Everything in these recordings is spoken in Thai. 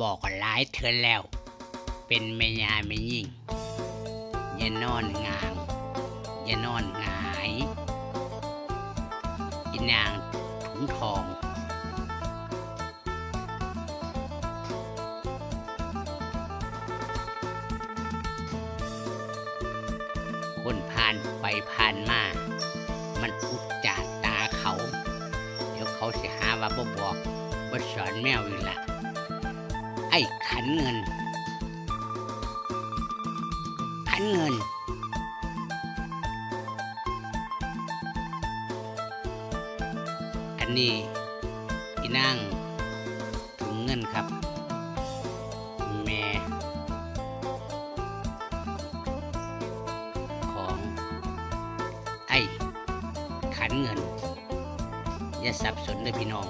บอกกันหลายเทือนแล้ว เป็นแม่ยาไม่ยิ่ง อย่านอนงาง อย่านอนหงายอีนางถุงทองคนผ่านไปผ่านมา มันอุจจาตาเขา เดี๋ยวเขาสิหาว่าบ่บอกบ่สอนแมวอีกละไอ้ ขันเงิน ขันเงิน อันนี้อีนางถุงเงินครับ แม่ของไอ้ขันเงิน อย่าสับสนเลยพี่น้อง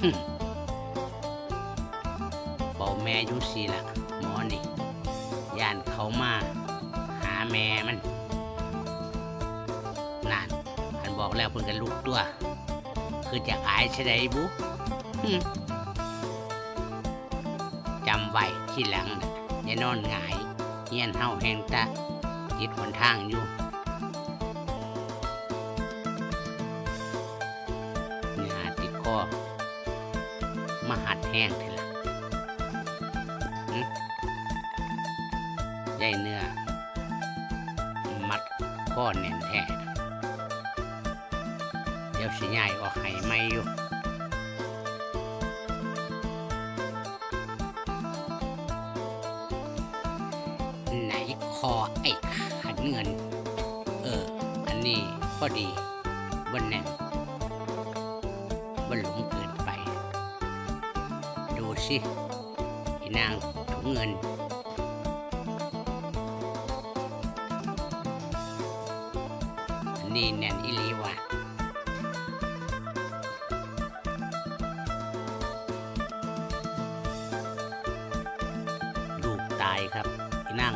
หึ่มเฝ้า แม่ยุสีละหมอนี่ย่านเขามาหาแม่มันนานอันบอกแล้วเพิ่นกันลูกตัว คือจะอายใช่ไหมบุหึ่มจำไว้ที่หลังน่ะอย่านอนหงายเฮียนเฮาแหงตะจิตหนทางอยู่หาติดคอมาหัดแห้งทีล ใยเนื้อ มัดข้อแน่นแท้เดี๋ยวสิย้ายออกให้ไม่อยู่ไหนคอไอ้ขันเงิน เออ อันนี้พอดีบนแน่นบนหลุมเกินไป ดูสิอีนางถุงเงิน นีแน่นอิลีวะลูกตายครับอีนาง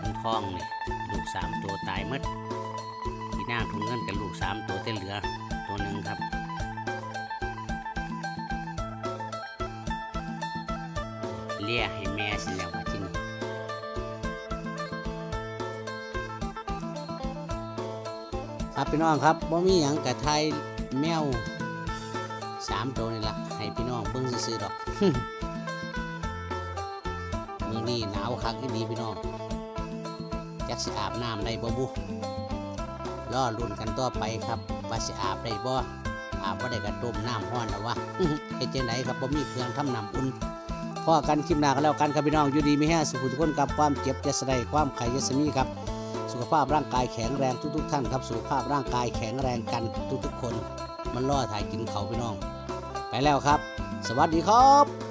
ถุงทองเนี่ยลูกสามตัวตายหมดอีนางถุงเงินกับลูกสามตัวแต่เหลือตัวหนึ่งครับเรียกให้แม่สิแล้ว ครับพี่น้องครับบ่มีหยังกะไทยแมวสามตัวนี่ละให้พี่น้องเบิ่งซื่อๆดอกมือนี้หนาวคักอีดีพี่น้องจักสิอาบน้ำได้บ่บุรอลุ้นกันต่อไปครับว่าสิอาบได้บ่อาบบ่ได้ก็ต้มน้ำร้อนแล้ววะเฮ็ดจังไดครับบ่มีเครื่องทำน้ำอุ่นพ่อกันคลิปหน้ากันแล้วกันครับพี่น้องอยู่ดีไม่แห้สุขทุกคนกับความเจ็บจะสดายความไข่ยสมีครับ สุขภาพร่างกายแข็งแรงทุก ๆ ท่านครับ สุขภาพร่างกายแข็งแรงกันทุก ๆ คน มันล่อถ่ายกินเขาพี่น้อง ไปแล้วครับ สวัสดีครับ